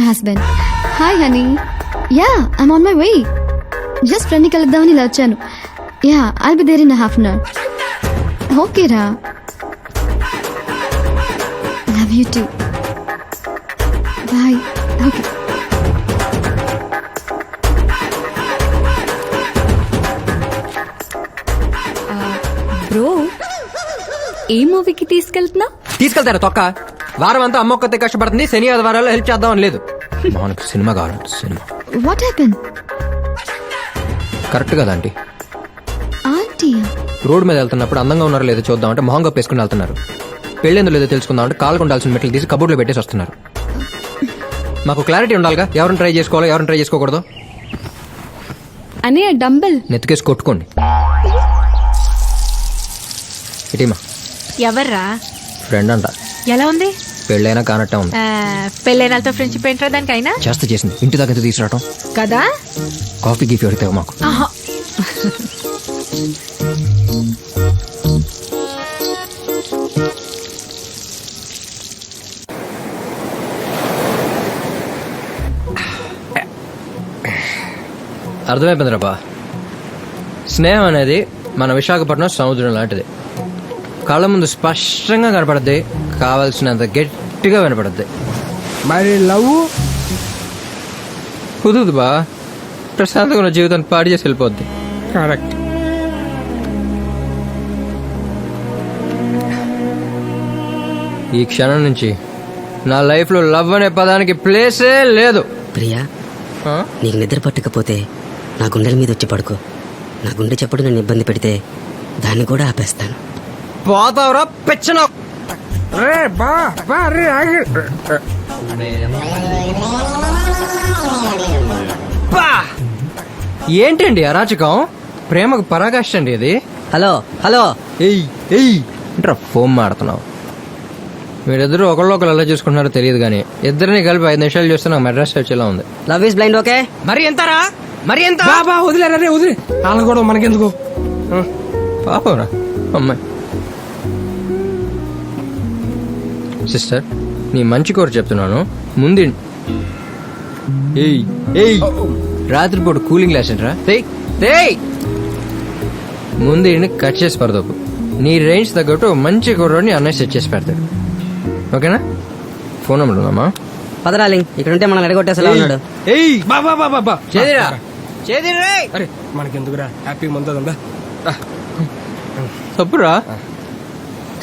My husband hi honey yeah I'm on my way just ఫ్రెండ్ని కలుద్దామని ఇలా వచ్చాను. Yeah I'll be there in half an hour okay రా love you too bye okay bro ఏ మూవీకి తీసుకెళ్తున్నా? తీసుకెళ్తారా తొక్క? వారం అంతా అమ్మ ఒక్కతే కష్టపడుతుంది. శని ఆదివారాలు హెల్ప్ చేద్దామని లేదు. మనకు సినిమా కావాలంట సినిమా. వాట్ హ్యాపెన్ కరెక్ట్ కదా ఆంటీ. ఆంటీ? రోడ్ మీద వెళ్తున్నప్పుడు అందంగా ఉన్నారో లేదో చూద్దామంటే మొహం కప్పేసుకుని వెళ్తున్నారు. పెళ్ళేందో లేదో తెలుసుకుందామంటే కాళ్ళకు ఉండాల్సిన మెట్లు తీసి కబోర్డ్లో పెట్టేసి వస్తున్నారు. మాకు క్లారిటీ ఉండాలిగా? ఎవరిని ట్రై చేసుకోవాలో ఎవరిని ట్రై చేసుకోకూడదు? అనే డంబెల్. నెత్తికేసి కొట్టుకోండి. ఇటీమా. ఎవర్రా? ఫ్రెండ్ అంట. ఎలా ఉంది? పెళ్ళైనా కానట్టే ఉంది. ఆ, పెళ్ళైనాళ్ళతో ఫ్రెండ్షిప్ ఏంట్రా దానికైనా? చేస్తే చేసింది. ఇంటి ఎంత తీసుకురావటం. కదా? కాఫీ గీఫీ అడితే మాకు. ఆహా. అర్థమైపోయింది రాబా స్నేహం అనేది మన విశాఖపట్నం సముద్రం లాంటిది. కళ్ళ ముందు స్పష్టంగా కనపడద్ది. కావాల్సినంత గట్టిగా వినపడద్ది. మరి లవ్ కుదురుదు బా. ప్రశాంతంగా ఉన్న జీవితాన్ని పాడు చేసి వెళ్ళిపోద్ది. కరెక్ట్. ఈ క్షణం నుంచి నా లైఫ్లో లవ్ అనే పదానికి ప్లేసే లేదు. ప్రియా? నీకు నిద్ర పట్టకపోతే నా గుండెల మీద వచ్చి పడుకో. నా గుండె చప్పుడు నన్ను ఇబ్బంది పెడితే దాన్ని కూడా ఆపేస్తాను. పోతావురా పెచ్చన రే బా బా రే ఆగి. ఏంటండి అరాచకం? ప్రేమకు పరాకాష్ట అండి ఇది. Hello hello. ఎయ్ ఎయ్ ఏంట్రా ఫోన్ మాడుతున్నావు? మీరిద్దరు ఒకళ్ళు ఒకరు ఎలా చూసుకుంటున్నారో తెలియదు కానీ ఇద్దరిని కలిపి ఐదు నిమిషాలు చూస్తే నాకు మెడ్రాస్ వచ్చేలా ఉంది. Love is blind okay? మరి ఎంతరా? మరి ఎంత? బా బా వదిలేరా రే వదిలే. వాళ్ళ కూడా మనకెందుకు? పాపరా అమ్మాయి. సిస్టర్ నీ మంచి కోరు చెప్తున్నాను. ముందు ఏయ్ ఏయ్! రాత్రిపూట కూలింగ్ గ్లాస్ ఏంట్రా? తేయ్ తేయ్! ముందు కట్ చేసి పడదోపు నీ రేంజ్ తగ్గట్టు మంచి కుర్రోడిని అన్నయ్య సెట్ చేసి పెడతాడు. ఓకేనా? ఫోన్ నెంబర్ ఉందమ్మా. పదరాలింగ్ ఇక్కడ ఉంటే మనం ఎడగొట్టేసేలా ఉన్నాడు. ఏయ్! బా బా బా బా బా. చేదిరా. చేదిరా అరే మనకెందుకురా? హ్యాపీ ముందా తప్పురా?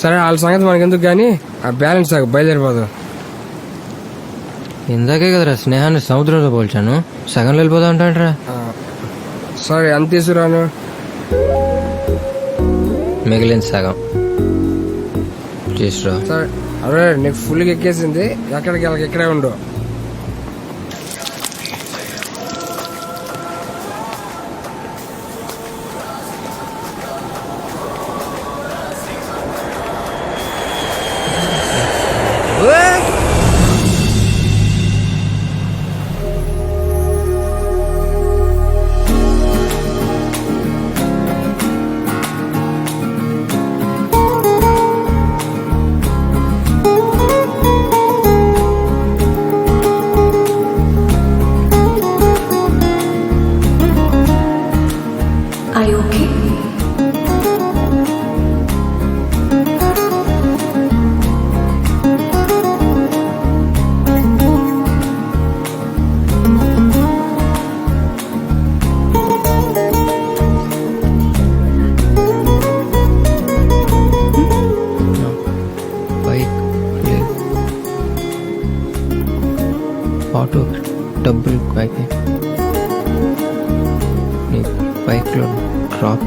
సరే వాళ్ళ సంగతి మనకెందుకు కానీ ఆ బ్యాలెన్స్ నాకు బయలుదేరిపోదు. ఇందాకే కదరా స్నేహాన్ని సముద్రంలో పోల్చాను. సగంలో వెళ్ళిపోతా ఉంటాంట్రా సరే ఎంత తీసుకురాను? మిగిలిన సగం. తీసురా సరే అరే నీకు ఫుల్గా ఎక్కేసింది. ఎక్కడికి వెళ్ళకి ఇక్కడే ఉండు. ఆటో డబ్బులు బైక్ నీ బైక్లో డ్రాప్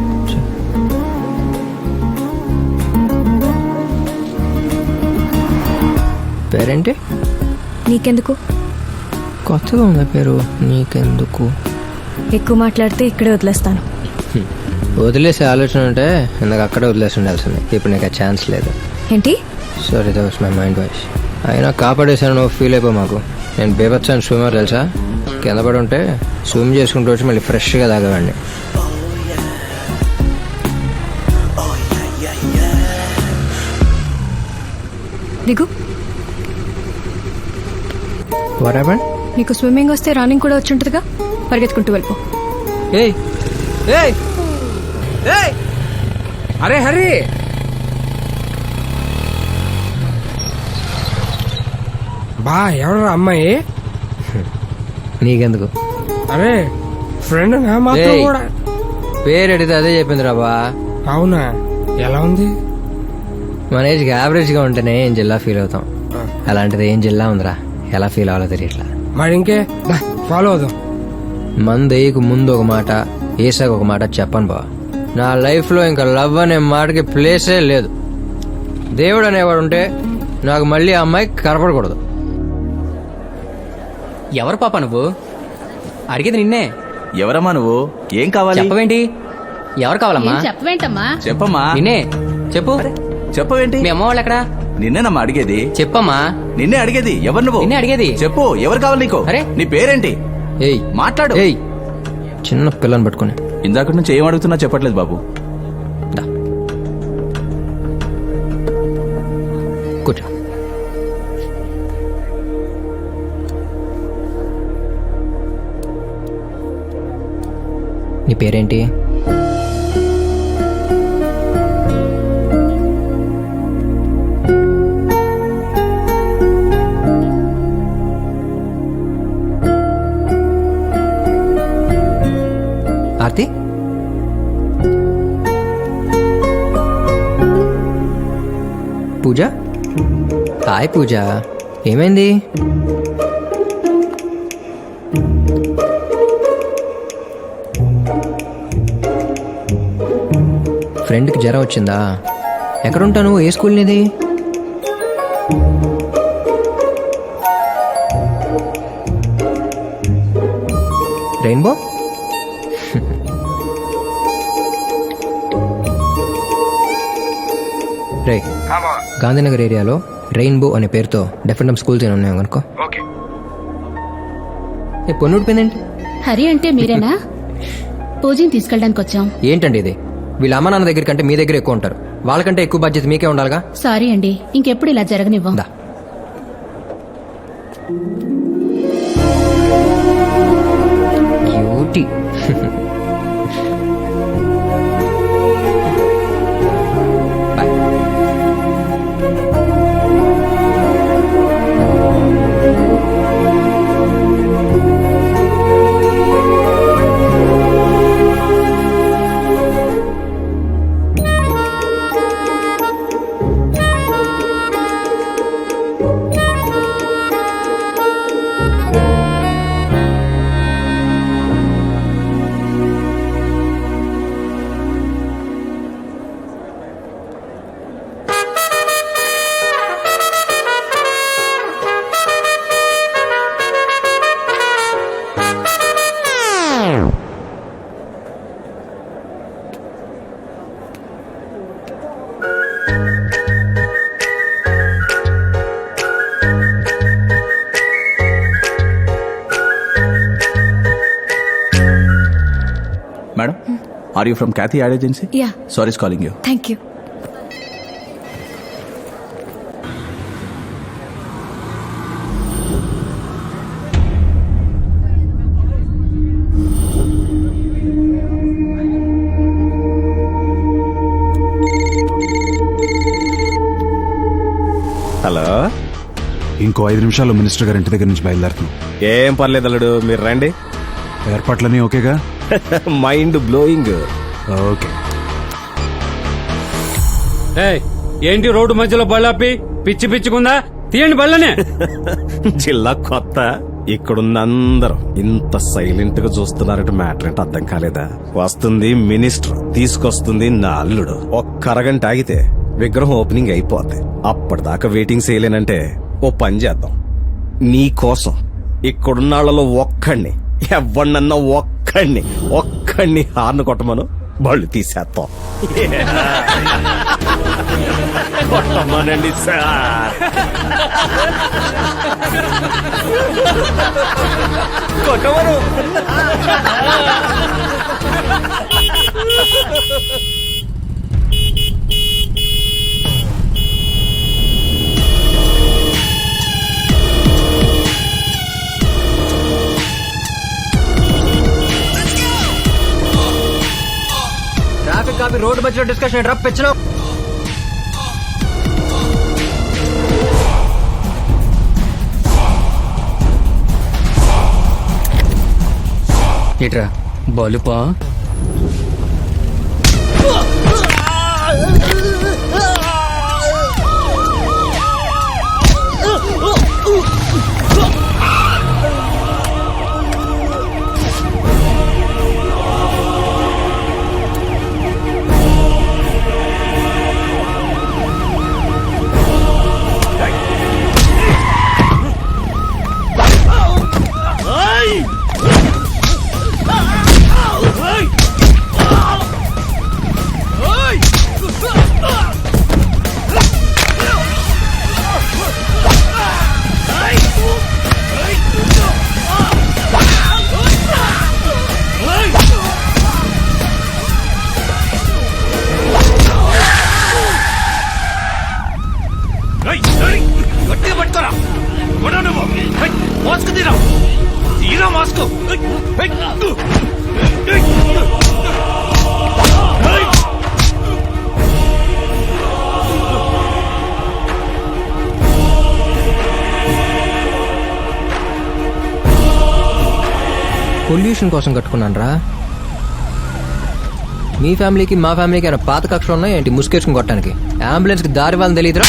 పేరేంటి? నీకెందుకు? కొత్తగా ఉంది పేరు. నీకెందుకు? ఎక్కువ మాట్లాడితే ఇక్కడే వదిలేస్తాను. వదిలేసే ఆలోచన ఉంటే ఇందాక అక్కడే వదిలేసి ఉండాల్సింది. ఇప్పుడు నీకు ఆ ఛాన్స్ లేదు. ఏంటి? Sorry that was my mind voice అయినా కాపాడేశాను ఫీల్ అయిపో మాకు. నేను బేబచ్చాను స్విమ్మర్ తెలుసా? కింద పడి ఉంటే స్విమ్ చేసుకుంటూ వచ్చి మళ్ళీ ఫ్రెష్గా తాగేవాడిని. దిగు వాట్ హ్యాపెండ్ నీకు స్విమ్మింగ్ వస్తే రన్నింగ్ కూడా వచ్చి ఉంటుందిగా? పరిగెత్తుకుంటూ వెళ్ళిపో. ఏయ్! ఏయ్! ఏయ్! అరే హరి! బా ఎవరు అమ్మాయి? నీకెందుకు? అరే ఫ్రెండ్ నా మాత్రం ఏయ్. కూడా. పేరు అడిగితే అదే చెప్పింది రాబా అవునా? ఎలా ఉంది? మన ఏజ్కి యావరేజ్గా ఉంటేనే ఏం జిల్లా ఫీల్ అవుతాం. అలాంటిది ఏం జిల్లా ఉందిరా? ఎలా ఫీల్ అవ్వాలో తెలియట్లా. మరి ఇంకే ఫాలో అవుదాం. మందు వేయకు ముందు ఒక మాట వేసాక ఒక మాట చెప్పను బా. నా లైఫ్లో ఇంకా లవ్ అనే మాటకి ప్లేసే లేదు. దేవుడు అనేవాడు ఉంటే నాకు మళ్ళీ ఆ అమ్మాయి కనపడకూడదు. ఎవరు పాప నువ్వు? అడిగేది నిన్నే. ఎవరమ్మా నువ్వు? ఏం కావాలి? చెప్పవేంటి? ఎవరు కావాలమ్మా? చెప్పవేంటమ్మా? చెప్పమ్మా. నిన్నే. చెప్పు. చెప్పవేంటి? మీ అమ్మ వాళ్ళు ఎక్కడా? నిన్నేనమ్మా అడిగేది. చెప్పమ్మా. నిన్నే అడిగేది. ఎవరు నువ్వు? నిన్నే అడిగేది. చెప్పు. ఎవరు కావాలి నీకు? అరే. నీ పేరేంటి? ఏయ్. మాట్లాడు. ఏయ్. చిన్న పిల్లని పట్టుకుని. ఇందాక నుంచి ఏం అడుగుతున్నా చెప్పట్లేదు బాబు. నీ పేరేంటి? ఆర్తి? పూజ? హాయ్ పూజ. ఏమైంది? ఫ్రెండ్కి జ్వరం వచ్చిందా? ఎక్కడుంటాను ఏ స్కూల్ నీది? రెయిన్బో? రే గాంధీనగర్ ఏరియాలో రెయిన్బో అనే పేరుతో డెఫినెట్ స్కూల్స్ ఏమైనా ఉన్నాయో కనుకో ఏ పొన్ను ఊడిపోయిందేంటి హరి అంటే మీరేనా? పూజని తీసుకెళ్ళడానికి వచ్చాం ఏంటండి ఇది? వీళ్ళ అమ్మ నాన్న దగ్గర కంటే మీ దగ్గర ఎక్కువ ఉంటారు. వాళ్ళకంటే ఎక్కువ బాధ్యత మీకే ఉండాలిగా? సారీ అండి ఇంకెప్పుడు ఇలా జరగనివ్వం. Madam are you from Kathy ad agency yeah sorry calling you thank you hello ఇంకో ఐదు నిమిషాల్లో మినిస్టర్ గారి ఇంటి దగ్గర నుంచి బయలుదేరుతున్నాం. ఏం పర్లేదు అల్లుడు మీరు రండి. ఏర్పాట్లన్నీ ఓకేగా? మైండ్ బ్లోయింగ్ ఓకే ఏంటి రోడ్డు మధ్యలో బళ్ళాపి? పిచ్చి పిచ్చుకుందా తీయండి బళ్ళనే. జిల్లా కొత్త. ఇక్కడున్న అందరూ ఇంత సైలెంట్గా చూస్తున్నారంటే మ్యాటర్ ఏంటో అర్థం కాలేదా? వస్తుంది మినిస్టర్ తీసుకొస్తుంది నా అల్లుడు. ఒక్క అరగంట ఆగితే విగ్రహం ఓపెనింగ్ అయిపోద్ది. అప్పటిదాకా వెయిటింగ్ చేయలేనంటే ఓ పని చేద్దాం. నీ కోసం ఇక్కడున్న వాళ్ళలో ఒక్కడిని ఎవ్వండన్నా ఒక్కడిని ఒక్కడిని హార్న్ కొట్టమను బళ్ళు తీసేస్తాం కొట్టమనండి సార్. కొట్టమను. కలిపి రోడ్డు మధ్యలో డిస్కషన్ డ్రాప్ పెంచడం ఏట్రా బలుపా? పొల్యూషన్ కోసం కట్టుకున్నాను రా మీ ఫ్యామిలీకి మా ఫ్యామిలీకి ఏమైనా పాత కక్షలు ఉన్నాయి ఏంటి ముసుకేసుకుని కొట్టడానికి? అంబులెన్స్కి దారి వాళ్ళని తెలియదురా.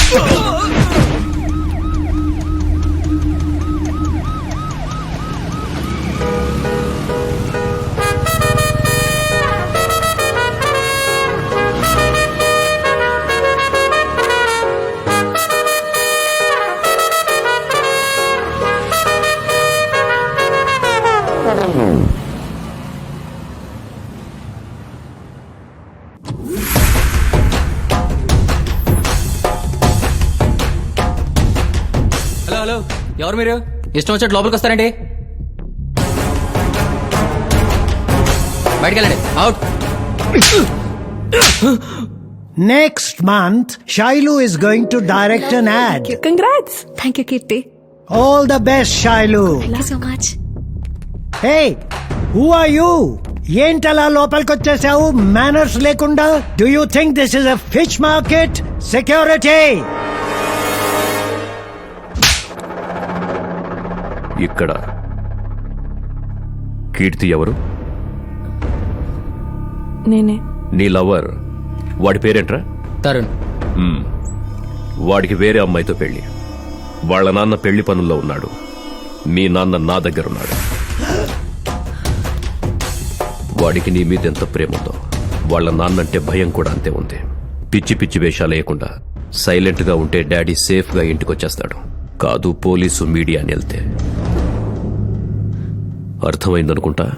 ఎవరు మీరు? ఇష్టం వచ్చేట్టు లోపలికి వస్తారండి. బయటికి వెళ్ళండి out Next month, Shailu is going to direct an ad. Congrats thank you Keerthi All the best, Shailu. Thank you so much Hey, who are you? ఏంటలా లోపలికొచ్చేసావు? మేనర్స్ లేకుండా? Do you think this is a fish market security ఇక్కడ. కీర్తి ఎవరు? నేనే. నీ lover. వాడి పేరేంట్రా? తరుణ్. మ్మ్. వాడికి వేరే అమ్మాయితో పెళ్ళి వాళ్ళ నాన్న పెళ్ళి పనుల్లో ఉన్నాడు. మీ నాన్న నా దగ్గర ఉన్నాడు వాడికి నీ మీద ఎంత ప్రేమ ఉందో వాళ్ళ నాన్నంటే భయం కూడా అంతే ఉంది. పిచ్చి పిచ్చి వేషాలు వేయకుండా సైలెంట్గా ఉంటే డాడీ సేఫ్గా ఇంటికొచ్చేస్తాడు. కాదు పోలీసు మీడియా అని వెళ్తే. అర్థమైందనుకుంటా?